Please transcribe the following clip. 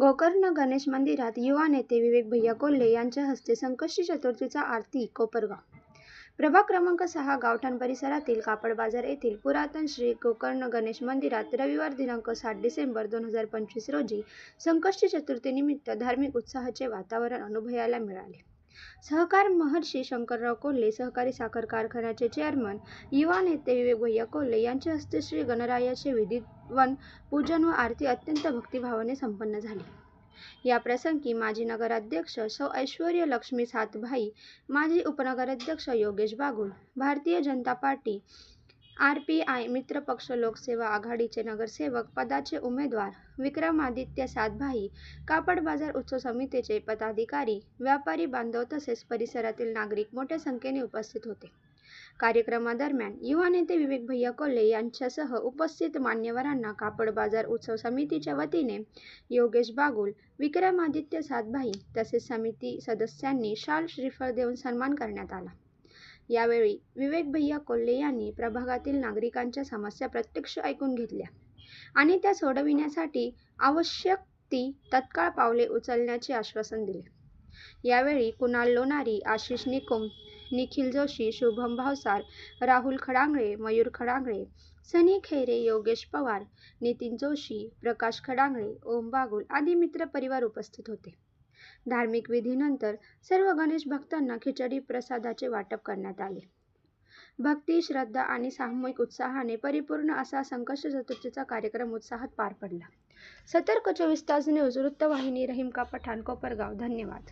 गोकर्ण गणेश मंदिरात युवा नेते विवेक भैया कोल्हे यांच्या हस्ते संकष्टी चतुर्थीचा आरती कोपरगाव. प्रभाग क्रमांक सहा गावठाण परिसरातील कापड बाजार येथील पुरातन श्री गोकर्ण गणेश मंदिरात रविवार दिनांक सात डिसेंबर दोन हजार पंचवीस रोजी संकष्टी चतुर्थीनिमित्त धार्मिक उत्साहाचे वातावरण अनुभवायला मिळाले. सहकार महर्षी शंकरराव कोल्हे सहकारी साखर कारखान्याचे चेअरमन युवा नेते विवेक भैय्या कोल्हे यांच्या हस्ते श्री गणरायाचे वन पूजन व आरती अत्यंत भक्तिभावाने संपन्न झाली. या प्रसंगी माजी नगराध्यक्ष सौ ऐश्वर्य लक्ष्मी सातभाई माजी उपनगराध्यक्ष Yogesh Bagul Bharatiya Janata party R P I मित्रपक्ष लोकसेवा आघाडीचे नगरसेवक पदाचे उमेदवार विक्रमादित्य सातभाई कापड बाजार उत्सव समितीचे पदाधिकारी व्यापारी बांधव तसेच परिसरातील नागरिक मोठ्या संख्येने उपस्थित होते. कार्यक्रमादरम्यान युवा नेते विवेक भैया कोल्हे यांच्यासह उपस्थित मान्यवरांना कापड बाजार उत्सव समितीच्या वतीने योगेश बागुल विक्रमादित्य सातभाई तसेच समिती सदस्यांनी शाल श्रीफळ देऊन सन्मान करण्यात आला. यावेळी विवेक भैया कोल्हे यांनी प्रभागातील नागरिकांच्या समस्या प्रत्यक्ष ऐकून घेतल्या आणि त्या सोडविण्यासाठी आवश्यक ती तत्काळ पावले उचलण्याचे आश्वासन दिले. यावेळी कुणाल लोणारी आशिष निकुम निखिल जोशी शुभम भावसार राहुल खडांगळे मयूर खडांगळे सनी खैरे योगेश पवार नितीन जोशी प्रकाश खडांगळे ओम बागुल आदी मित्र परिवार उपस्थित होते. धार्मिक विधीनंतर सर्व गणेश भक्तांना खिचडी प्रसादाचे वाटप करण्यात आले. भक्ती श्रद्धा आणि सामूहिक उत्साहाने परिपूर्ण असा संकष्ट चतुर्थीचा कार्यक्रम उत्साहात पार पडला. सतर्क चोवीस तास न्यूज वृत्तवाहिनी रहिमका पठाण कोपरगाव. धन्यवाद.